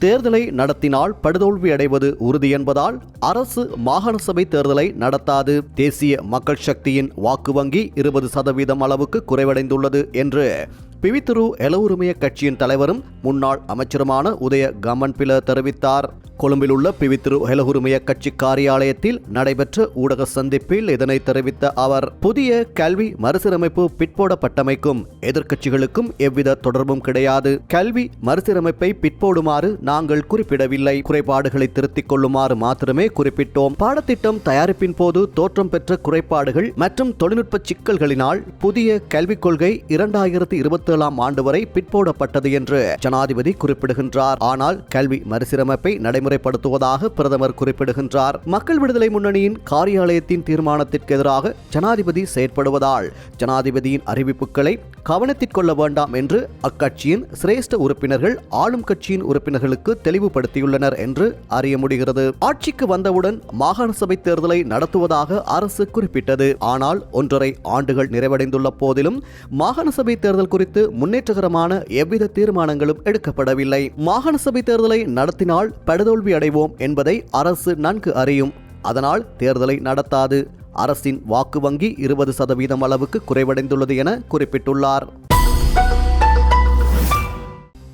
தேர்தலை நடத்தினால் படுதோல்வி அடைவது உறுதி என்பதால் அரசு மாகாண சபை தேர்தலை நடத்தாது. தேசிய மக்கள் சக்தியின் வாக்கு வங்கி இருபது சதவீதம் அளவுக்கு குறைவடைந்துள்ளது என்று பிவித்துரு எலவுரிமைய கட்சியின் தலைவரும் முன்னாள் அமைச்சருமான உதய கமன்பில தெரிவித்தார். கொழும்பில் உள்ள பிவித்திரு எலகுரிமைய கட்சி காரியாலயத்தில் நடைபெற்ற ஊடக சந்திப்பில் இதனை தெரிவித்த அவர் புதிய கல்வி மறுசீரமைப்பு பிற்போடப்பட்டமைக்கும் எதிர்க்கட்சிகளுக்கும் எவ்வித தொடர்பும் கிடையாது. கல்வி மறுசீரமைப்பை பிற்போடுமாறு நாங்கள் குறிப்பிடவில்லை. குறைபாடுகளை திருத்திக் கொள்ளுமாறு மாத்திரமே குறிப்பிட்டோம். பாடத்திட்டம் தயாரிப்பின் போது தோற்றம் பெற்ற குறைபாடுகள் மற்றும் தொழில்நுட்ப சிக்கல்களினால் புதிய கல்விக் கொள்கை இரண்டாயிரத்தி இருபத்தி ஏழாம் ஆண்டு வரை பிற்போடப்பட்டது என்று ஜனாதிபதி குறிப்பிடுகின்றார். ஆனால் கல்வி மறுசீரமைப்பை நடைமுறைப்படுத்துவதாக பிரதமர் குறிப்பிடுகின்றார். மக்கள் விடுதலை முன்னணியின் காரியாலயத்தின் தீர்மானத்திற்கு எதிராக ஜனாதிபதி செயற்படுவதால் ஜனாதிபதியின் அறிவிப்புகளை கவனத்திற்கொள்ள வேண்டாம் என்று அக்கட்சியின் சிரேஷ்ட உறுப்பினர்கள் ஆளும் கட்சியின் உறுப்பினர்களுக்கு தெளிவுபடுத்தியுள்ளனர் என்று அறிய முடிகிறது. ஆட்சிக்கு வந்தவுடன் மாகாண சபை தேர்தலை நடத்துவதாக அரசு குறிப்பிட்டது. ஆனால் ஒன்றரை ஆண்டுகள் நிறைவடைந்துள்ள போதிலும் மாகாண சபை தேர்தல் குறித்து முன்னேற்றகரமான எவ்வித தீர்மானங்களும் எடுக்கப்படவில்லை. மாகாண சபை தேர்தலை நடத்தினால் படுதோல்வி அடைவோம் என்பதை அரசு நன்கு அறியும். அதனால் தேர்தலை நடத்தாது. அரசின் வாக்கு வங்கி இருபது சதவீதம் அளவுக்கு குறைவடைந்துள்ளது என குறிப்பிட்டுள்ளார்.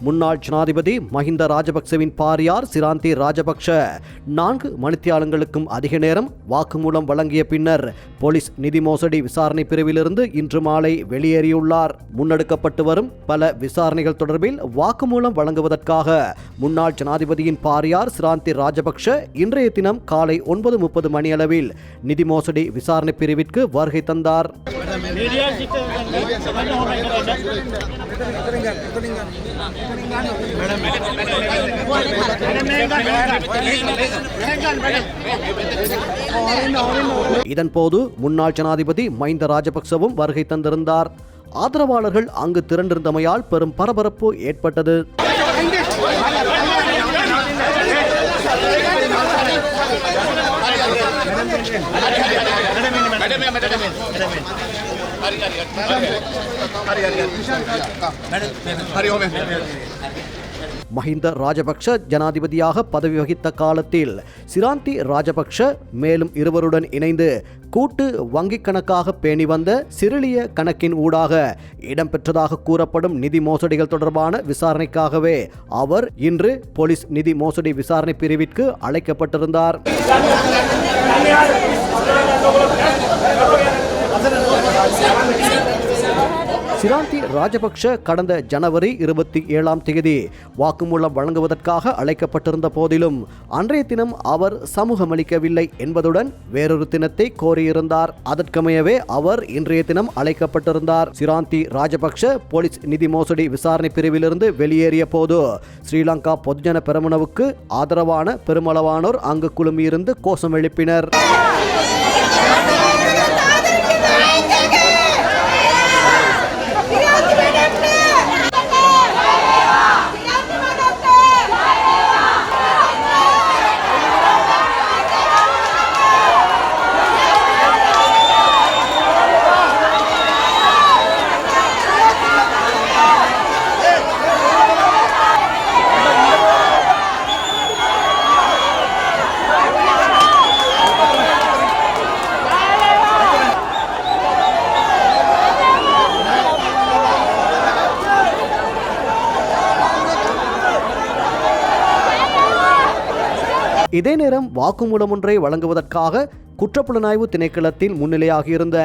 முன்னாள் ஜனாதிபதி மஹிந்த ராஜபக்சவின் பாரியார் சிராந்தி ராஜபக்ஷ. நான்கு மணித்தியாலங்களுக்கும் அதிக நேரம் வாக்குமூலம் வழங்கிய பின்னர் போலீஸ் நிதி மோசடி விசாரணை பிரிவிலிருந்து இன்று மாலை வெளியேறியுள்ளார். முன்னெடுக்கப்பட்டு வரும் பல விசாரணைகள் தொடர்பில் வாக்குமூலம் வழங்குவதற்காக முன்னாள் ஜனாதிபதியின் பாரியார் சிராந்தி ராஜபக்ஷ இன்றைய தினம் காலை ஒன்பது முப்பது மணியளவில் நிதி மோசடி விசாரணை பிரிவிற்கு வருகை தந்தார். இதன்போது முன்னாள் ஜனாதிபதி மஹிந்த ராஜபக்சவும் வருகை தந்திருந்தார். ஆதரவாளர்கள் அங்கு திரண்டிருந்தமையால் பெரும் பரபரப்பு ஏற்பட்டது. மஹிந்த ராஜபக்ஷ ஜனாதிபதியாக பதவி வகித்த காலத்தில் சிராந்தி ராஜபக்ஷ மேலும் இருவருடன் இணைந்து கூட்டு வங்கிக் கணக்காக பேணி வந்த சிறிலிய கணக்கின் ஊடாக இடம்பெற்றதாக கூறப்படும் நிதி மோசடிகள் தொடர்பான விசாரணைக்காகவே அவர் இன்று போலீஸ் நிதி மோசடி விசாரணை பிரிவிற்கு அழைக்கப்பட்டிருந்தார். சிராந்தி ராஜபக்ஷ கடந்த ஜனவரி இருபத்தி ஏழாம் தேதி வாக்குமூலம் வழங்குவதற்காக அழைக்கப்பட்டிருந்த போதிலும் அன்றைய தினம் அவர் சமூகமளிக்கவில்லை என்பதுடன் வேறொரு தினத்தை கோரியிருந்தார். அதற்கமையவே அவர் இன்றைய தினம் அழைக்கப்பட்டிருந்தார். சிராந்தி ராஜபக்ஷ போலீஸ் நிதி மோசடி விசாரணை பிரிவிலிருந்து வெளியேறிய போது ஸ்ரீலங்கா பொதுஜன பெரமுனவுக்கு ஆதரவான பெருமளவானோர் அங்கு குழுமியிருந்து கோஷம் எழுப்பினர். இதே நேரம் வாக்குமூலம் ஒன்றை வழங்குவதற்காக குற்றப்புலனாய்வு திணைக்களத்தில் முன்னிலையாகியிருந்த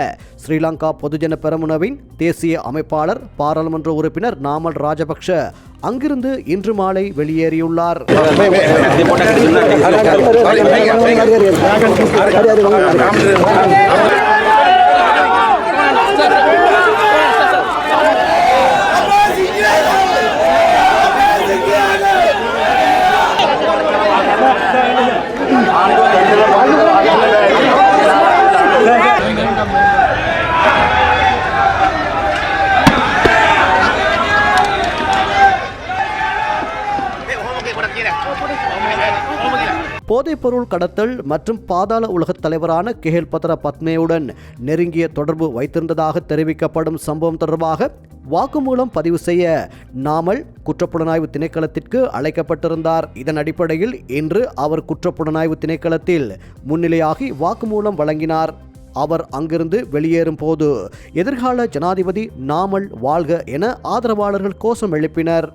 ஸ்ரீலங்கா பொதுஜன பெரமுனவின் தேசிய அமைப்பாளர் பாராளுமன்ற உறுப்பினர் நாமல் ராஜபக்ஷ அங்கிருந்து இன்று மாலை வெளியேறியுள்ளார் போதைப்பொருள் கடத்தல் மற்றும் பாதாள உலகத் தலைவரான கெஹல் பத்ர பத்மேவுடன் நெருங்கிய தொடர்பு வைத்திருந்ததாக தெரிவிக்கப்படும் சம்பவம் தொடர்பாக வாக்குமூலம் பதிவு செய்ய நாமல் குற்றப்புலனாய்வு திணைக்களத்திற்கு அழைக்கப்பட்டிருந்தார். இதன் அடிப்படையில் இன்று அவர் குற்றப்புலனாய்வு திணைக்களத்தில் முன்னிலையாகி வாக்குமூலம் வழங்கினார். அவர் அங்கிருந்து வெளியேறும் போது எதிர்கால ஜனாதிபதி நாமல் வாழ்க என ஆதரவாளர்கள் கோஷம் எழுப்பினர்.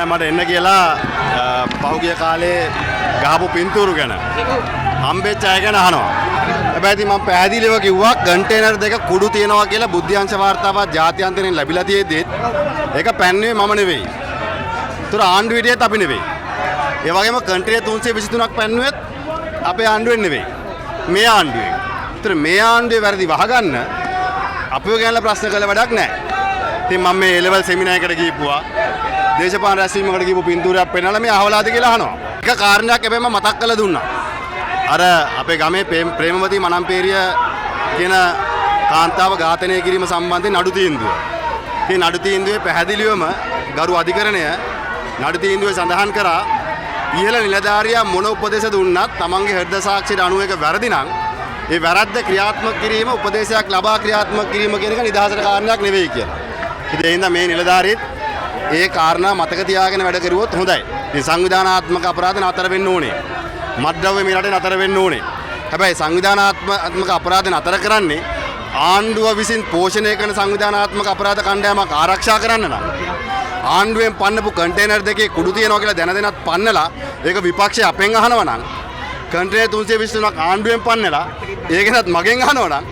නෑ මට එන්න කියලා අ, පහුගිය කාලේ ගහපු පින්තූරු ගැන හම්බෙච්ච අය ගැන අහනවා. හැබැයි මම පැහැදිලිව කිව්වා කන්ටේනර් දෙක කුඩු තියෙනවා කියලා බුද්ධ්‍යංශ වාර්තාවක් ජාත්‍යන්තරයෙන් ලැබිලා තියෙද්දිත් ඒක පැන්නුවේ මම නෙවෙයි. ඒතර ආණ්ඩුව හිටියෙත් අපි නෙවෙයි. ඒ වගේම කන්ටේනර් 323ක් පැන්නුවෙත් අපේ ආණ්ඩුවෙන් නෙවෙයි. මේ ආණ්ඩුවෙන්. ඒතර මේ ආණ්ඩුවේ වැරදි වහගන්න අපිව ගැනලා ප්‍රශ්න කළ වැඩක් නැහැ. ඉතින් මම මේ ලෙවල් සෙමිනාර් එකට ගිහිපුවා. දේශපාලන රැස්වීමකට ගිහපු පින්තූරයක් පෙන්නලා මේ අහවලාද කියලා අහනවා. එක කාරණයක් හැබැයි මම මතක් කරලා දුන්නා. අර අපේ ගමේ ප්‍රේම- ප්‍රේමවතී මනම්පේරිය කියන කාන්තාව ඝාතනය කිරීම සම්බන්ධයෙන් නඩු තීන්දුව. මේ නඩු තීන්දුවේ පැහැදිලිවම ගරු අධිකරණය නඩු තීන්දුවේ සඳහන් කරා ඉහළ නිලධාරියා මොන උපදේශ දුන්නත් තමන්ගේ හෘද සාක්ෂියට අනුව එක වැරදි නම් ඒ වැරද්ද ක්‍රියාත්මක කිරීම උපදේශයක් ලබා ක්‍රියාත්මක කිරීම කියන එක නිදහසට කාරණයක් නෙවෙයි කියලා. ඉතින් ඒ හින්දා මේ නිලධාරීත් ඒ කාරණා මතක තියාගෙන වැඩ කරුවොත් හොඳයි. ඉතින් සංවිධානාත්මක අපරාධ නතර වෙන්න ඕනේ. මත්ද්‍රව්‍ය මේ රටේ නතර වෙන්න ඕනේ. හැබැයි සංවිධානාත්මක අපරාධ නතර කරන්නේ ආණ්ඩුව විසින් පෝෂණය කරන සංවිධානාත්මක අපරාධ කණ්ඩායමක් ආරක්ෂා කරන්න නම් ආණ්ඩුවෙන් පන්නපු කන්ටේනර් දෙකේ කුඩු තියෙනවා කියලා දැන දැනත් පන්නලා ඒක විපක්ෂය අපෙන් අහනවා නම් කන්ටේනර් 323ක් ආණ්ඩුවෙන් පන්නලා ඒකනත් මගෙන් අහනවා නම්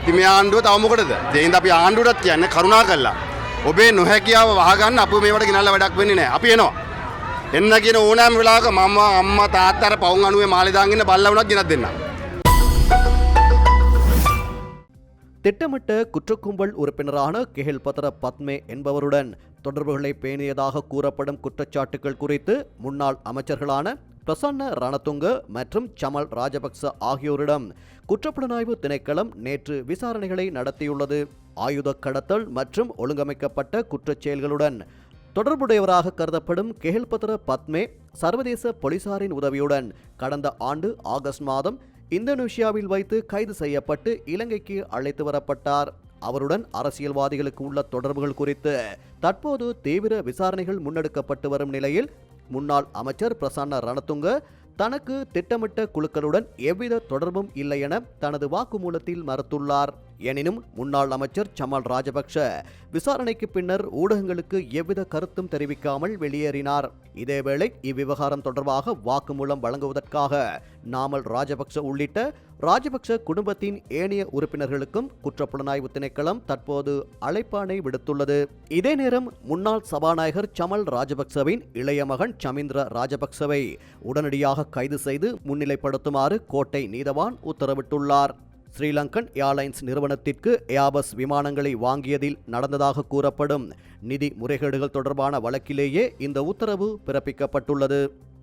ඉතින් මේ ආණ්ඩුව තව මොකටද? ඒ හින්දා අපි ආණ්ඩුවටත් කියන්නේ කරුණා කළා. ඔබේ නොහැකියාව වහගන්න අපු මේවට ගෙනල්ලා වැඩක් වෙන්නේ නැහැ. අපි එනවා. එන්න කියන ඕනෑම වෙලාවක මම අම්මා තාත්තා අර පවුන් අනුවේ මාළේ දාගෙන ඉන්න බල්ලා වුණත් ගෙනත් දෙන්නම්. திட்டமிட்ட குற்றக்கும்பல் உறுப்பினரான கெஹில் பத்ர பத்மே என்பவருடன் தொடர்புகளை பேணியதாக கூறப்படும் குற்றச்சாட்டுகள் குறித்து முன்னாள் அமைச்சர்களான பிரசன்ன ரணதுங்க மற்றும் சமல் ராஜபக்ச ஆகியோரிடம் குற்றப்புலனாய்வு திணைக்களம் நேற்று விசாரணைகளை நடத்தியுள்ளது. ஆயுத கடத்தல் மற்றும் ஒழுங்கமைக்கப்பட்ட குற்றச் செயல்களுடன் தொடர்புடையவராக கருதப்படும் கெஹில்பத்ர பத்மே சர்வதேச போலீசாரின் உதவியுடன் கடந்த ஆண்டு ஆகஸ்ட் மாதம் இந்தோனேஷியாவில் வைத்து கைது செய்யப்பட்டு இலங்கைக்கு அழைத்து வரப்பட்டார். அவருடன் அரசியல்வாதிகளுக்கு உள்ள தொடர்புகள் குறித்து தற்போது தீவிர விசாரணைகள் முன்னெடுக்கப்பட்டு வரும் நிலையில் முன்னாள் அமைச்சர் பிரசன்ன ரணதுங்க தனக்கு திட்டமிட்ட குழுக்களுடன் எவ்வித தொடர்பும் இல்லை என தனது வாக்குமூலத்தில் மறுத்துள்ளார். எனினும் முன்னாள் அமைச்சர் சமல் ராஜபக்ஷ விசாரணைக்கு பின்னர் ஊடகங்களுக்கு எவ்வித கருத்தும் தெரிவிக்காமல் வெளியேறினார். இதேவேளை இவ்விவகாரம் தொடர்பாக வாக்குமூலம் வழங்குவதற்காக நாமல் ராஜபக்ஷ உள்ளிட்ட ராஜபக்ஷ குடும்பத்தின் ஏனைய உறுப்பினர்களுக்கும் குற்றப்புலனாய்வு திணைக்களம் தற்போது அழைப்பாணை விடுத்துள்ளது. இதே நேரம் முன்னாள் சபாநாயகர் சமல் ராஜபக்சவின் இளைய மகன் சமிந்திர ராஜபக்சவை உடனடியாக கைது செய்து முன்னிலைப்படுத்துமாறு கோட்டை நீதவான் உத்தரவிட்டுள்ளார். ஸ்ரீலங்கன் ஏர்லைன்ஸ் நிறுவனத்திற்கு ஏபஸ் விமானங்களை வாங்கியதில் நடந்ததாக கூறப்படும் நிதி முறைகேடுகள் தொடர்பான வழக்கிலேயே இந்த உத்தரவு பிறப்பிக்கப்பட்டுள்ளது.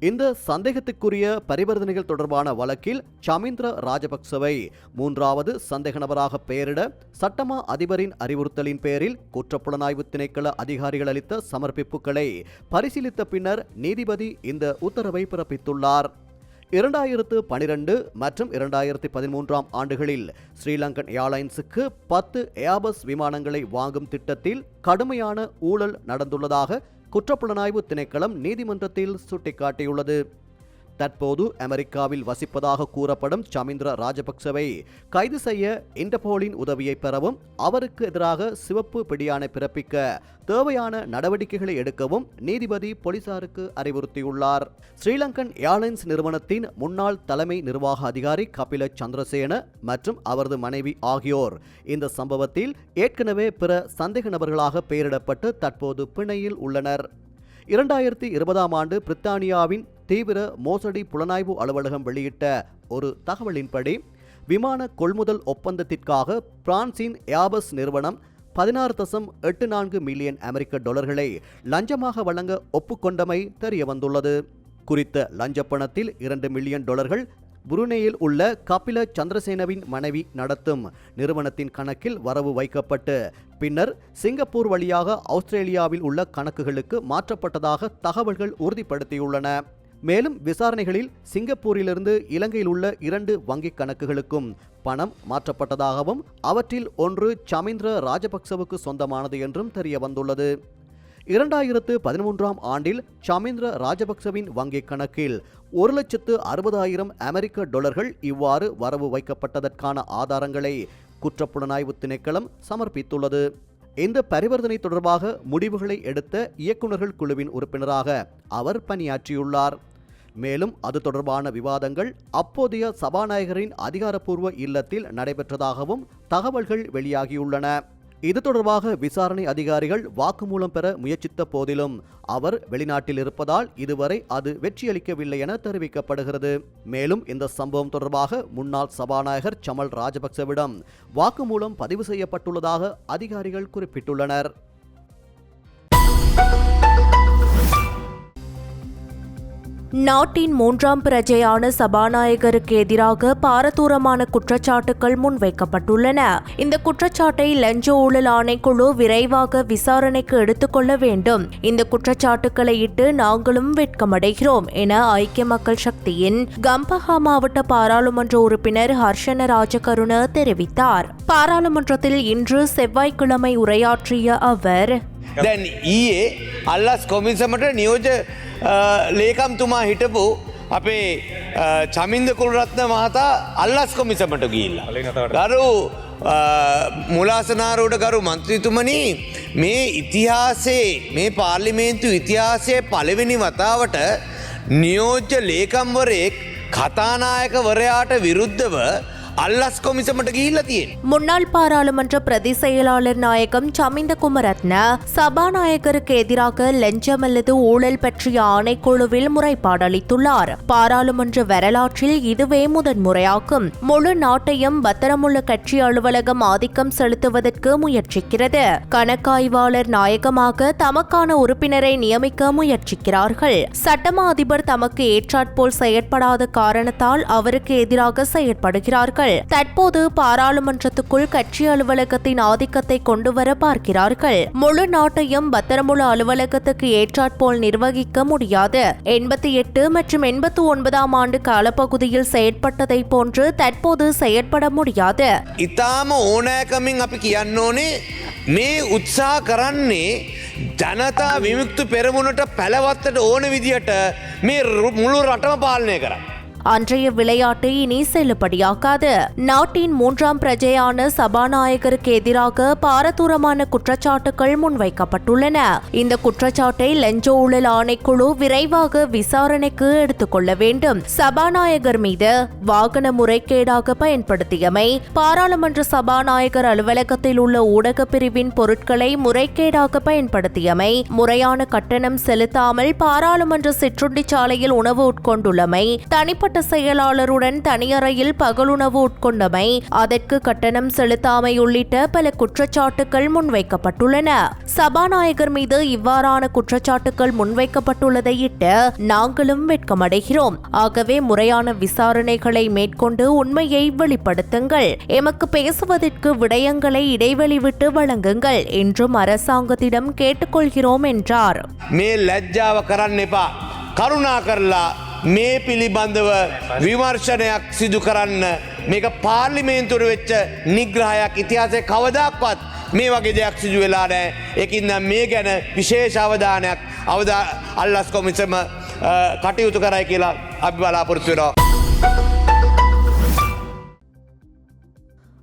இந்த சந்தேகத்துக்குரிய பரிவர்த்தனைகள் தொடர்பான வழக்கில் சமீந்திர ராஜபக்சவை மூன்றாவது சந்தேக நபராக பெயரிட சட்டமா அதிபரின் அறிவுறுத்தலின் பேரில் குற்றப்புலனாய்வு திணைக்கள அதிகாரிகள் அளித்த சமர்ப்பிப்புகளை பரிசீலித்த பின்னர் நீதிபதி இந்த உத்தரவை பிறப்பித்துள்ளார். இரண்டாயிரத்து பனிரெண்டு மற்றும் இரண்டாயிரத்தி பதிமூன்றாம் ஆண்டுகளில் ஸ்ரீலங்கன் ஏர்லைன்ஸுக்கு பத்து ஏபஸ் விமானங்களை வாங்கும் திட்டத்தில் கடுமையான ஊழல் நடந்துள்ளதாக குற்றப்புலனாய்வு திணைக்களம் நீதிமன்றத்தில் சுட்டிக்காட்டியுள்ளது. தற்போது அமெரிக்காவில் வசிப்பதாக கூறப்படும் சமிந்திர ராஜபக்சவை கைது செய்ய இன்டர்போலின் உதவியை பெறவும் அவருக்கு எதிராக சிவப்பு பிடியானை பிறப்பிக்க தேவையான நடவடிக்கைகளை எடுக்கவும் நீதிபதி போலீசாருக்கு அறிவுறுத்தியுள்ளார். ஸ்ரீலங்கன் ஏர்லைன்ஸ் நிறுவனத்தின் முன்னாள் தலைமை நிர்வாக அதிகாரி கபில சந்திரசேன மற்றும் அவரது மனைவி ஆகியோர் இந்த சம்பவத்தில் ஏற்கனவே பிற சந்தேக நபர்களாக பெயரிடப்பட்டு தற்போது பிணையில் உள்ளனர். இரண்டாயிரத்தி இருபதாம் ஆண்டு பிரித்தானியாவின் தீவிர மோசடி புலனாய்வு அலுவலகம் வெளியிட்ட ஒரு தகவலின்படி விமான கொள்முதல் ஒப்பந்தத்திற்காக பிரான்சின் ஏபஸ் நிறுவனம் பதினாறு தசம் எட்டு நான்கு மில்லியன் அமெரிக்க டாலர்களை லஞ்சமாக வழங்க ஒப்புக்கொண்டமை தெரிய வந்துள்ளது குறித்த லஞ்ச பணத்தில் இரண்டு மில்லியன் டாலர்கள் புருனேயில் உள்ள கபில சந்திரசேனவின் மனைவி நடத்தும் நிறுவனத்தின் கணக்கில் வரவு வைக்கப்பட்டு பின்னர் சிங்கப்பூர் வழியாக ஆஸ்திரேலியாவில் உள்ள கணக்குகளுக்கு மாற்றப்பட்டதாக தகவல்கள் உறுதிப்படுத்தியுள்ளன. மேலும் விசாரணைகளில் சிங்கப்பூரிலிருந்து இலங்கையில் உள்ள இரண்டு வங்கிக் கணக்குகளுக்கும் பணம் மாற்றப்பட்டதாகவும் அவற்றில் ஒன்று சமீந்திர ராஜபக்சவுக்கு சொந்தமானது என்றும் தெரிய வந்துள்ளது இரண்டாயிரத்து பதிமூன்றாம் ஆண்டில் சமீந்திர ராஜபக்சவின் வங்கிக் கணக்கில் ஒரு லட்சத்து அறுபதாயிரம் அமெரிக்க டாலர்கள் இவ்வாறு வரவு வைக்கப்பட்டதற்கான ஆதாரங்களை குற்றப்புலனாய்வு திணைக்களம் சமர்ப்பித்துள்ளது. இந்த பரிவர்த்தனை தொடர்பாக முடிவுகளை எடுத்த இயக்குநர்கள் குழுவின் உறுப்பினராக அவர் பணியாற்றியுள்ளார். மேலும் அது தொடர்பான விவாதங்கள் அப்போதைய சபாநாயகரின் அதிகாரப்பூர்வ இல்லத்தில் நடைபெற்றதாகவும் தகவல்கள் வெளியாகியுள்ளன. இது தொடர்பாக விசாரணை அதிகாரிகள் வாக்குமூலம் பெற முயற்சித்த போதிலும் அவர் வெளிநாட்டில் இருப்பதால் இதுவரை அது வெற்றியளிக்கவில்லை என தெரிவிக்கப்படுகிறது. மேலும் இந்த சம்பவம் தொடர்பாக முன்னாள் சபாநாயகர் சமல் ராஜபக்சவிடம் வாக்குமூலம் பதிவு செய்யப்பட்டுள்ளதாக அதிகாரிகள் குறிப்பிட்டுள்ளனர். நாட்டின் மூன்றாம் பிரஜையான சபாநாயகருக்கு எதிராக பாரதூரமான குற்றச்சாட்டுகள் முன்வைக்கப்பட்டுள்ளன. இந்த குற்றச்சாட்டை லஞ்ச ஊழல் ஆணைக்குழு விரைவாக விசாரணைக்கு எடுத்துக்கொள்ள வேண்டும். இந்த குற்றச்சாட்டுக்களை இட்டு நாங்களும் வெட்கமடைகிறோம் என ஐக்கிய மக்கள் சக்தியின் கம்பஹா மாவட்ட பாராளுமன்ற உறுப்பினர் ஹர்ஷன ராஜகருண தெரிவித்தார். பாராளுமன்றத்தில் இன்று செவ்வாய்க்கிழமை உரையாற்றிய அவர் දැන් ඊයේ අල්ලස් කොමිසමට නියෝජ ලේකම්තුමා හිටපු අපේ චමින්ද කුල්රත්න මහතා අල්ලස් කොමිසමට ගිල්ලා. ගරු මුලාසනාරෝඩ ගරු මන්ත්‍රීතුමනි මේ ඉතිහාසේ මේ පාර්ලිමේන්තු ඉතිහාසය පළවෙනි වතාවට නියෝජ්‍ය ලේකම්වරයෙක් කතානායකවරයාට විරුද්ධව අල්ලස් කොමිසමට ගිහිල්ල තියෙන්. முன்னாள் பாராளுமன்ற பிரதி செயலாளர் நாயகம் சமிந்த குமரத்ன சபாநாயகருக்கு எதிராக லஞ்சம் அல்லது ஊழல் பற்றிய ஆணைக்குழுவில் முறைப்பாடு அளித்துள்ளார் பாராளுமன்ற வரலாற்றில் இதுவே முதன்முறையாகும் முழு நாட்டையும் பத்திரமுள்ள கட்சி அலுவலகம் ஆதிக்கம் செலுத்துவதற்கு முயற்சிக்கிறது கணக்காய்வாளர் நாயகமாக தமக்கான உறுப்பினரை நியமிக்க முயற்சிக்கிறார்கள் சட்டமா அதிபர் தமக்கு ஏற்றாற்போல் செயற்படாத காரணத்தால் அவருக்கு எதிராக செயற்படுகிறார்கள் தற்போது பாராளுமன்றத்துக்குள் கட்சி அலுவலகத்தின் ஆதிக்கத்தை கொண்டுவர பார்க்கிறார்கள் முழு நாட்டையும் பத்திரமுள்ள அலுவலகத்துக்கு ஏற்றாற்போல் நிர்வகிக்க முடியாது எண்பத்தி எட்டு மற்றும் எண்பத்தி ஒன்பதாம் ஆண்டு காலப்பகுதியில் செயற்பட்டதை போன்று தற்போது செயற்பட முடியாது ඉතාම ඕනෑකමින් අපි කියන්න ඕනේ මේ උත්සා කරන්නේ ජනතා විමුක්තු පෙරමුණට පැළවත්තට ඕන විදිහට මේ රු- මුළු රටම පාලනය කර. அன்றைய விளையாட்டு இனி செல்லுபடியாகாது. நாட்டின் மூன்றாம் பிரஜையான சபாநாயகருக்கு எதிராக பாரதூரமான குற்றச்சாட்டுகள் முன்வைக்கப்பட்டுள்ளன. இந்த குற்றச்சாட்டை லஞ்ச ஊழல் ஆணைக்குழு விரைவாக விசாரணைக்கு எடுத்துக்கொள்ள வேண்டும். சபாநாயகர் மீது வாகன முறைகேடாக பயன்படுத்தியமை பாராளுமன்ற சபாநாயகர் அலுவலகத்தில் உள்ள ஊடக பிரிவின் பொருட்களை முறைகேடாக பயன்படுத்தியமை முறையான கட்டணம் செலுத்தாமல் பாராளுமன்ற சிற்றுண்டி சாலையில் உணவு உட்கொண்டுள்ளமை தனிப்பட்ட செயலாளருடன் தனியறையில் பகலுணவு உட்கொண்டமை அதற்கு கட்டணம் செலுத்தாமை உள்ளிட்ட பல குற்றச்சாட்டுகள் முன்வைக்கப்பட்டுள்ளன சபாநாயகர் மீது இவ்வாறான குற்றச்சாட்டுகள் முன்வைக்கப்பட்டுள்ளதை இட்டு நாங்களும் வெட்கமடைகிறோம் ஆகவே முறையான விசாரணைகளை மேற்கொண்டு உண்மையை வெளிப்படுத்துங்கள் எமக்கு பேசுவதற்கு விடயங்களை இடைவெளி விட்டு வழங்குங்கள் என்றும் அரசாங்கத்திடம் கேட்டுக்கொள்கிறோம் என்றார் මේ ලැජ්ජාව කරන්න එපා. කරුණා කරලා මේ පිළිබඳව විමර්ශනයක් සිදු කරන්න මේක පාර්ලිමේන්තුර වෙච්ච නිග්‍රහයක් ඉතිහාසය කවදක්වත් මේ වගේ දෙයක් සිදු වෙලා නෑ එකින්ද මේ ගැන විශේෂ අවධානයක් අවදා අල්ලස් කොමිසම අ, කටයුතු කරයි කියලා අපි බලාපොරොත්තු වෙනවා.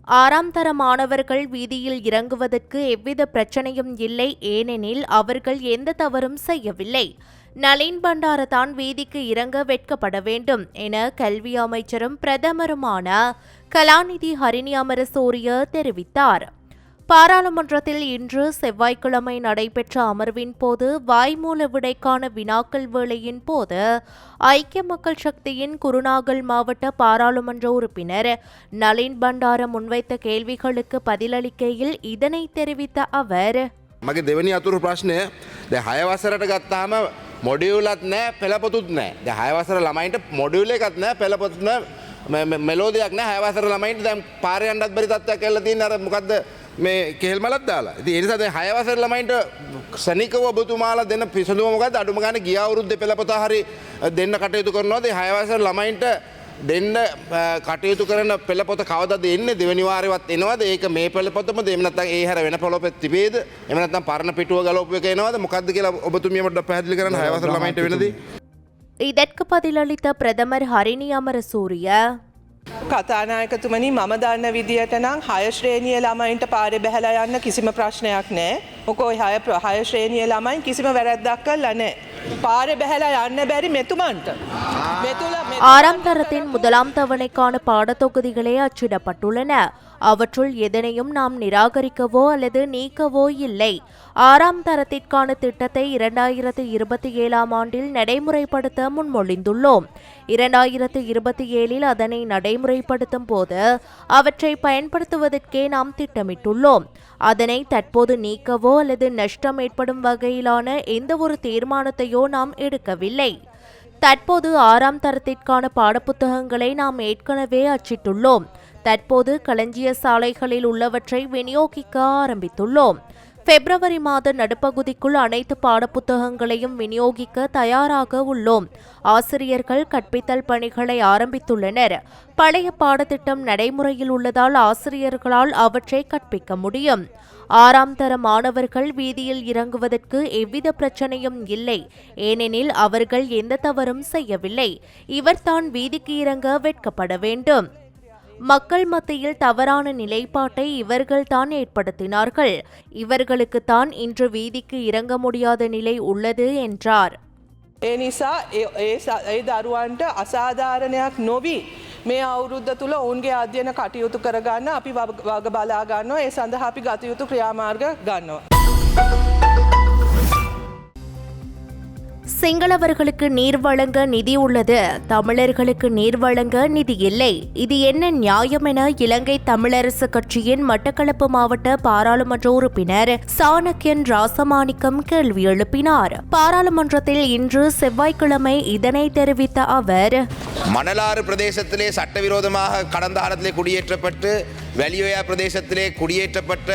ஆறாம் தர மாணவர்கள் வீதியில் இறங்குவதற்கு எவ்வித பிரச்சனையும் இல்லை ஏனெனில் அவர்கள் எந்த தவறும் செய்யவில்லை நளின் பண்டார தான் வீதிக்கு இறங்க வெட்கப்பட வேண்டும் என கல்வி அமைச்சரும் பிரதமருமான கலாநிதி ஹரிணி அமரசூரிய தெரிவித்தார் பாராளுமன்றத்தில் இன்று செவ்வாய்க்கிழமை நடைபெற்ற அமர்வின் போது வாய்மூல விடைக்கான வினாக்கள் வேளையின் போது ஐக்கிய மக்கள் சக்தியின் குருநாகல் மாவட்ட பாராளுமன்ற உறுப்பினர் நளின் பண்டார முன்வைத்த கேள்விகளுக்கு பதிலளிக்கையில் இதனை தெரிவித்த அவர் මගේ දෙවනි අතුරු ප්‍රශ්නය ද හයවසරට ගත්තාම මොඩියවලත් නෑ පෙළපොතුත් නෑ. ද හයවසර ළමයින්ට මොඩියුල එකත් නෑ පෙළපොත්න මෙලෝදයක් නෑ. හයවසර ළමයින්ට දැම් පාරයන්ටත් බරි තත්වයක් කල්ලති අර මොකක්ද මේ කෙල් මලත් දාලා ඉති එනිසාද හයවසර ළමයින්ට සනිකව ඔබතුමාලා දෙන්න පිසඳුවමකත් අඩුම ගන ගියවුරුද්ධ පෙළපොත හරි දෙන්න කටයුතු කරනවාද හයවසර ළමයින්ට දෙන්න අ, කටයුතු කරන පෙළපොත කවද එන්න දෙවනිවාරවත් එනවද ඒක මේ පෙළපොතම දෙමනත් ඒ හැර වෙන පොලොපෙත් තිබේද එමනත්නම් පරණ පිටුව ගලෝප එක එනවද මොකක්ද කියලා ඔබතුමියමට පැදිලි කරන හයවසර ළමයින්ට වෙනදී இதற்கு பதிலளித்த பிரதமர் ஹரிணி அமரசூரிய කතානායකතුමනි මම දන්න විදියට නම් හයශ්‍රේණිය ළමයින්ට පාරෙ බැහැලා යන්න කිසිම ප්‍රශ්නයක් නෑ. මොකෝ හය ප්‍ර- හයශ්‍රේණිය ළමයින් කිසිම වැරැද්දක් කල්ලා නෑ. පාරෙ බැහැලා යන්න බැරි මෙතුමන්ට. මෙතුල මෙ- ஆறாம் தரத்தின் முதலாம் தவணைக்கான பாடத்தொகுதிகளே அச்சிடப்பட்டுள்ளன அவற்றுள் எதனையும் நாம் நிராகரிக்கவோ அல்லது நீக்கவோ இல்லை ஆறாம் தரத்திற்கான திட்டத்தை இரண்டாயிரத்து இருபத்தி ஏழாம் ஆண்டில் நடைமுறைப்படுத்த முன்மொழிந்துள்ளோம் இரண்டாயிரத்து இருபத்தி ஏழில் அதனை நடைமுறைப்படுத்தும் போது அவற்றை பயன்படுத்துவதற்கே நாம் திட்டமிட்டுள்ளோம். அதனை தற்போது நீக்கவோ அல்லது நஷ்டம் ஏற்படும் வகையிலான எந்த ஒரு தீர்மானத்தையோ நாம் எடுக்கவில்லை. தற்போது ஆறாம் தரத்திற்கான பாடப்புத்தகங்களை நாம் ஏற்கனவே அச்சிட்டுள்ளோம். தற்போது களஞ்சிய சாலைகளில் உள்ளவற்றை விநியோகிக்க ஆரம்பித்துள்ளோம். பிப்ரவரி மாத நடுப்பகுதிக்குள் அனைத்து பாடப்புத்தகங்களையும் விநியோகிக்க தயாராக உள்ளோம். ஆசிரியர்கள் கற்பித்தல் பணிகளை ஆரம்பித்துள்ளனர். பழைய பாடத்திட்டம் நடைமுறையில் உள்ளதால் ஆசிரியர்களால் அவற்றை கற்பிக்க முடியும். ஆறாம் தர மாணவர்கள் வீதியில் இறங்குவதற்கு எவ்வித பிரச்சனையும் இல்லை. ஏனெனில் அவர்கள் எந்த தவறும் செய்யவில்லை. இவர்தான் வீதிக்கு இறங்க வெட்கப்பட வேண்டும். மக்கள் மத்தியில் தவறான நிலைப்பாட்டை இவர்கள்தான் ஏற்படுத்தினார்கள் இவர்களுக்குத்தான் இன்று வீதிக்கு இறங்க முடியாத நிலை உள்ளது என்றார் ඒ නිසා ඒ- ඒ ස- ඒ දරුවන්ට අසාධාරණයක් නොවී මේ අවුරුද්ධ තුළ ඔවුන්ගේ අධ්‍යයන කටයුතු කරගන්න අපි වග වග බලා ගන්නවා ඒ සඳහා අපි ගතයුතු ක්‍රියාමාර්ග ගන්නවා. சிங்களவர்களுக்கு நீர் வழங்க நிதி உள்ளது. தமிழர்களுக்கு நீர் வழங்க நிதி இல்லை. இது என்ன நியாயம் என இலங்கை தமிழரசு கட்சியின் மட்டக்களப்பு மாவட்ட பாராளுமன்ற உறுப்பினர் சாணக்கியன் ராசமாணிக்கம் கேள்வி எழுப்பினார். பாராளுமன்றத்தில் இன்று செவ்வாய்க்கிழமை இதனை தெரிவித்த அவர் மணலாறு பிரதேசத்திலே சட்டவிரோதமாக கடந்த காலத்திலே குடியேற்றப்பட்டு வெளியோயா பிரதேசத்திலே குடியேற்றப்பட்ட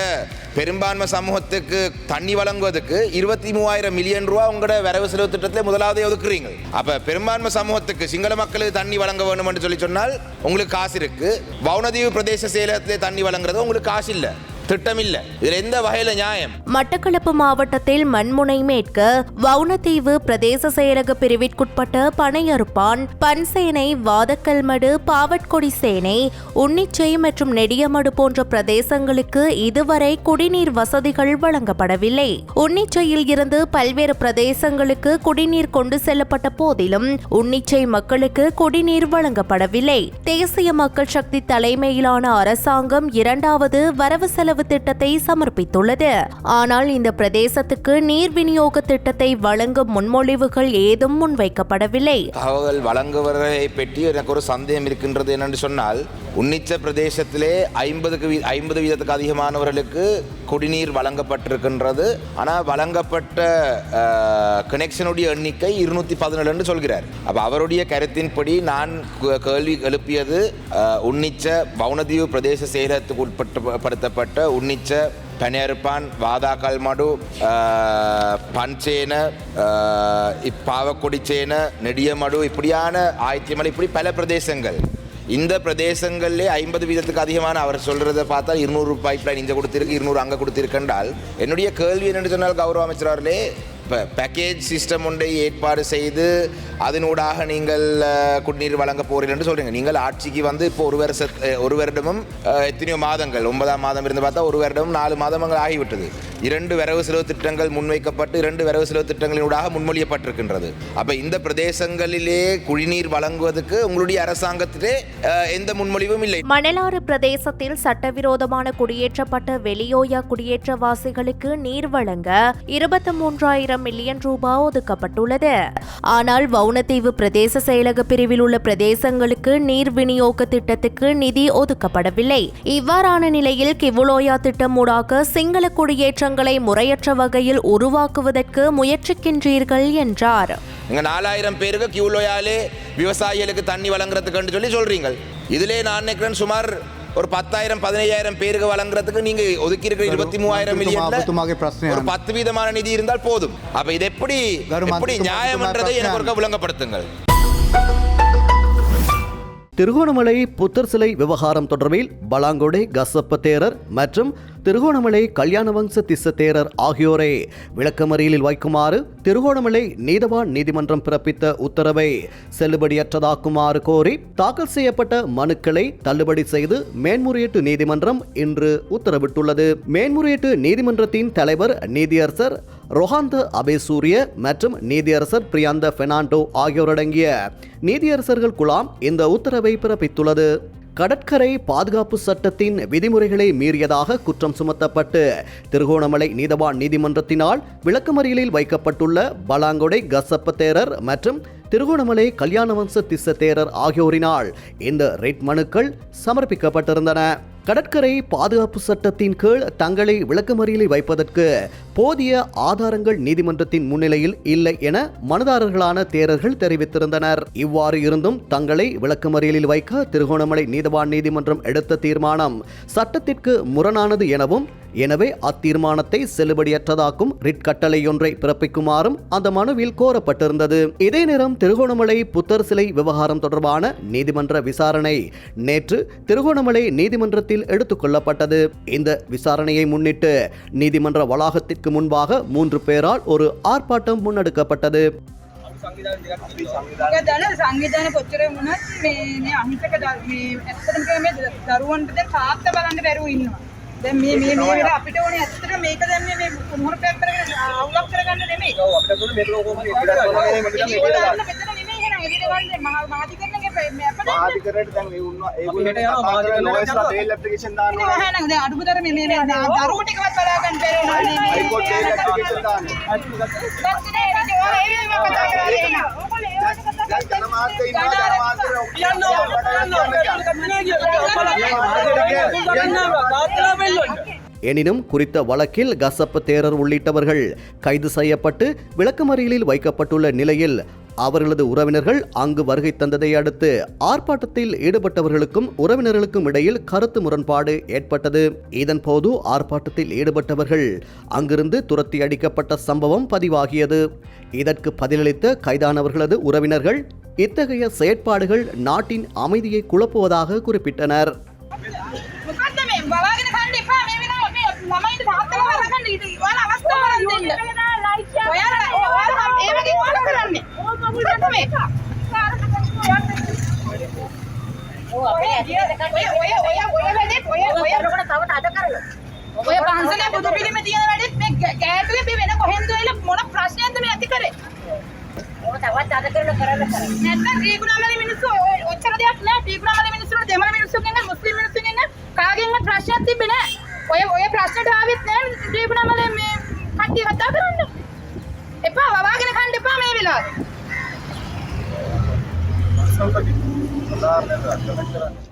பெரும்பான்மை சமூகத்துக்கு தண்ணி வழங்குவதற்கு இருபத்தி மூவாயிரம் மில்லியன் ரூபா உங்களோட வரவு செலவு திட்டத்திலே முதலாவதே ஒதுக்குறீங்க. அப்ப பெரும்பான்மை சமூகத்துக்கு சிங்கள மக்களுக்கு தண்ணி வழங்க வேண்டும் என்று சொல்லி சொன்னால் உங்களுக்கு காசு இருக்கு. வவுனதீவு பிரதேச செயலகத்திலே தண்ணி வழங்குறது உங்களுக்கு காசு இல்லை. திட்டம் இதுல எந்த வகையில நியாயம்? மட்டக்களப்பு மாவட்டத்தில் மண்முனை மேற்க வவுனதீவு பிரதேச செயலக பிரிவிற்குட்பட்ட பனையறுப்பான் பன்சேனை வாதக்கல்மடு பாவட்கொடி சேனை உன்னிச்சை மற்றும் நெடியமடு போன்ற பிரதேசங்களுக்கு இதுவரை குடிநீர் வசதிகள் வழங்கப்படவில்லை. உன்னிச்சையில் இருந்து பல்வேறு பிரதேசங்களுக்கு குடிநீர் கொண்டு செல்லப்பட்ட போதிலும் உன்னிச்சை மக்களுக்கு குடிநீர் வழங்கப்படவில்லை. தேசிய மக்கள் சக்தி தலைமையிலான அரசாங்கம் இரண்டாவது வரவு செலவு திட்டத்தை சமர்ப்பித்துள்ளது. ஆனால் இந்த பிரதேசத்துக்கு நீர் விநியோக திட்டத்தை வழங்கும் முன்மொழிவுகள் ஏதும் முன்வைக்கப்படவில்லை. தகவல் வழங்குவதை பற்றி எனக்கு ஒரு சந்தேகம் இருக்கின்றது என்னென்று சொன்னால் உன்னிச்ச பிரதேசத்திலே ஐம்பதுக்கு ஐம்பது வீதத்துக்கு அதிகமானவர்களுக்கு குடிநீர் வழங்கப்பட்டிருக்கின்றது. ஆனால் வழங்கப்பட்ட கனெக்ஷனுடைய எண்ணிக்கை இருநூத்தி பதினேழுன்னு சொல்கிறார். அப்போ அவருடைய கருத்தின்படி நான் கேள்வி எழுப்பியது உன்னிச்ச வவுனதீவு பிரதேச செயலகத்துக்கு உட்படுத்தப்பட்ட உன்னிச்ச பனேர்பான் வாதாக்கல்மடு பஞ்சேன இப்பாவக்குடிச்சேன நெடியமடு இப்படியான ஆயத்தியமலை இப்படி பல பிரதேசங்கள். இந்த பிரதேசங்களிலே ஐம்பது வீதத்துக்கு அதிகமான அவர் சொல்றதை பார்த்தா இருநூறு பைப் லைன் இங்கே கொடுத்திருக்கு இருநூறு அங்கே கொடுத்திருக்கென்றால் என்னுடைய கேள்வி என்னென்னு சொன்னால் கௌரவ அமைச்சர் அவர்களே இப்போ பேக்கேஜ் சிஸ்டம் ஒன்றை ஏற்பாடு செய்து அதனூடாக நீங்கள் குடிநீர் வழங்க போகிறீர்கள் என்று சொல்கிறீங்க நீங்கள் ஆட்சிக்கு வந்து இப்போ ஒரு வருஷ ஒரு வருடமும் எத்தனையோ மாதங்கள் ஒன்பதாம் மாதம் இருந்து பார்த்தா ஒரு வருடமும் நாலு மாதங்கள் ஆகிவிட்டது. இரண்டு வரவு செலவு திட்டங்கள் முன்வைக்கப்பட்டு இரண்டு வரவு செலவு திட்டங்களினூடாக முன்மொழியப்பட்டிருக்கின்றது. அப்போ இந்த பிரதேசங்களிலே குடிநீர் வழங்குவதற்கு உங்களுடைய அரசாங்கத்திலே எந்த முன்மொழிவும் இல்லை. மணலாறு பிரதேசத்தில் சட்டவிரோதமான குடியேற்றப்பட்ட வெளியோயா குடியேற்றவாசிகளுக்கு நீர் வழங்க இருபத்தி மூன்றாயிரம் மில்லியன் ரூபாய் ஒதுக்கப்பட்டுள்ளது. ஆனால் வவுனத்தீவு பிரதேச செயலக பிரிவில் உள்ள பிரதேசங்களுக்கு நீர் விநியோக திட்டத்துக்கு நிதி ஒதுக்கப்படவில்லை. இவ்வாறான நிலையில் கிவுலோயா திட்டம் ஊடாக சிங்கள குடியேற்றங்களை முறையற்ற வகையில் உருவாக்குவதற்கு முயற்சிக்கின்றீர்கள் என்றார். இங்கே நாலாயிரம் பேருக்கு கியூலோயாலே விவசாயிகளுக்கு தண்ணி வழங்குறதுக்குன்னு சொல்லி சொல்றீங்க. இதிலே நான் நினைக்கிறேன் சுமார் ஒரு பத்தாயிரம் பதினையாயிரம் பேருக்கு வழங்குறதுக்கு நீங்க ஒதுக்கி இருக்கிற இருபத்தி மூவாயிரம் மில்லியன் ஒரு பத்து வீதமான நிதி இருந்தால் போதும். அப்ப இது எப்படி எப்படி நியாயம்ன்றதை எனக்கு ஒருக்க விளங்கப்படுத்துங்கள். திருகோணமலை புத்தர் சிலை விவகாரம் தொடர்பில் பலாங்கொடை கசப்ப தேரர் மற்றும் திருகோணமலை கல்யாணவம்ச திஸ்ஸ தேரர் ஆகியோரை விளக்கமறியலில் வைக்குமாறு திருகோணமலை நீதவான் நீதிமன்றம் பிறப்பித்த உத்தரவை செல்லுபடியற்றதாக்குமாறு கோரி தாக்கல் செய்யப்பட்ட மனுக்களை தள்ளுபடி செய்து மேன்முறையீட்டு நீதிமன்றம் இன்று உத்தரவிட்டுள்ளது. மேன்முறையீட்டு நீதிமன்றத்தின் தலைவர் நீதியரசர் ரொஹாந்த அபேசூரிய மற்றும் நீதியரசர் பிரியாந்த பெர்னாண்டோ ஆகியோரடங்கிய நீதியரசர்கள் குழாம் இந்த உத்தரவை பிறப்பித்துள்ளது. கடற்கரை பாதுகாப்பு சட்டத்தின் விதிமுறைகளை மீறியதாக குற்றம் சுமத்தப்பட்டு திருகோணமலை நீதவான் நீதிமன்றத்தினால் விளக்கமறியலில் வைக்கப்பட்டுள்ள பலாங்கொடை கசப்ப தேரர் மற்றும் திருகோணமலை கல்யாணவம்ச திஸ்ஸ தேரர் ஆகியோரினால் இந்த ரிட் மனுக்கள் சமர்ப்பிக்கப்பட்டிருந்தன. கடற்கரை பாதுகாப்பு சட்டத்தின் கீழ் தங்களை விளக்கமறியலில் வைப்பதற்கு போதிய ஆதாரங்கள் நீதிமன்றத்தின் முன்னிலையில் இல்லை என மனுதாரர்களான தேரர்கள் தெரிவித்திருந்தனர். இவ்வாறு இருந்தும் தங்களை விளக்கமறியலில் வைக்க திருகோணமலை நீதவான் நீதிமன்றம் எடுத்த தீர்மானம் சட்டத்திற்கு முரணானது எனவும் எனவே அத்தீர்மானத்தை செல்லுபடியற்றதாக்கும் ரிட் கட்டளையொன்றை பிறப்பிக்குமாறும் அந்த மனுவில் கோரப்பட்டிருந்தது இதே நேரம் திருகோணமலை புத்தர் சிலை விவகாரம் தொடர்பான நீதிமன்ற விசாரணை நேற்று திருகோணமலை நீதிமன்றத்தில் எடுத்துக் கொள்ளப்பட்டது இந்த விசாரணையை முன்னிட்டு நீதிமன்ற வளாகத்திற்கு முன்பாக மூன்று பேரால் ஒரு ஆர்ப்பாட்டம் முன்னெடுக்கப்பட்டது මගේ දන සංවිධාන කොච්චර වුණත් මේ මේ අහිංසක ද- මේ ඇත්තටම කියනවා මේ ද- දරුවන්ට දැන් තාත්තා බලන්න බැරුව ඉන්නවා. දැන් මේ මේ මේ විතර අපිට ඕනේ ඇත්තට මේක දැන් මේ මේ කුණුහරු පැත්තට අවුලක් කරගන්න නෙමෙයි. ඔව් අපිට ඕනේ මේක කොහොමද ආධිකරණයට දැන් ඒ උන්ව ඒගොල්ලෝ ආධිකරණ නොයිස් ටේල් ඇප්ලිකේෂන් දානවා නෑ නෑ දැන් අඩුම තරමේ මේ මේ දරුවෝ ටිකවත් බලා ගන්න බැරි වුණා. නේ මේක ටේල් ඇප්ලිකේෂන් දාන්නේ எனினும் குறித்த வழக்கில் கசப்பு தேரர் உள்ளிட்டவர்கள் கைது செய்யப்பட்டு விளக்கமறியலில் வைக்கப்பட்டுள்ள நிலையில் அவர்களது உறவினர்கள் அங்கு வருகை தந்ததை அடுத்து ஆர்ப்பாட்டத்தில் ஈடுபட்டவர்களுக்கும் உறவினர்களுக்கும் இடையில் கருத்து முரண்பாடு ஏற்பட்டது. இதன் போது ஆர்ப்பாட்டத்தில் ஈடுபட்டவர்கள் அங்கிருந்து துரத்தி அடிக்கப்பட்ட சம்பவம் பதிவாகியது. இதற்கு பதிலளித்த கைதானவர்களது உறவினர்கள் இத்தகைய செயற்பாடுகள் நாட்டின் அமைதியை குழப்புவதாக குறிப்பிட்டனர். ನಮ್ಮ ඔයාලා ඔයාලා මේ වගේ මොකද කරන්නේ? මොකද මේ? ඔය පන්සලේ බුදු පිළිම තියෙන වැඩිත් මේ ගෑටුවේ මේ වෙන කොහෙන්ද එල මොන ප්‍රශ්නයක්ද මේ ඇති කරේ? ඔය තවත් අද කරන කරලා කරන්නේ. නැත්නම් ත්‍රිගුණාමලි මිනිස්සු ඔච්චර දෙයක් නෑ. ත්‍රිගුණාමලි මිනිස්සුන්ට දෙමළ මිනිස්සුන්ගෙන් මුස්ලිම් මිනිස්සුන්ගෙන් කාගෙන්වත් ප්‍රශ්නයක් තිබ්බේ නෑ. ඔය ඔය ප්‍රශ්නට ආවෙත් නෑ ත්‍රිගුණාමලි මේ කට්ටිය කතා කරන්නේ. එපා වවාගෙන කන්න එපා මේ වෙලාවේ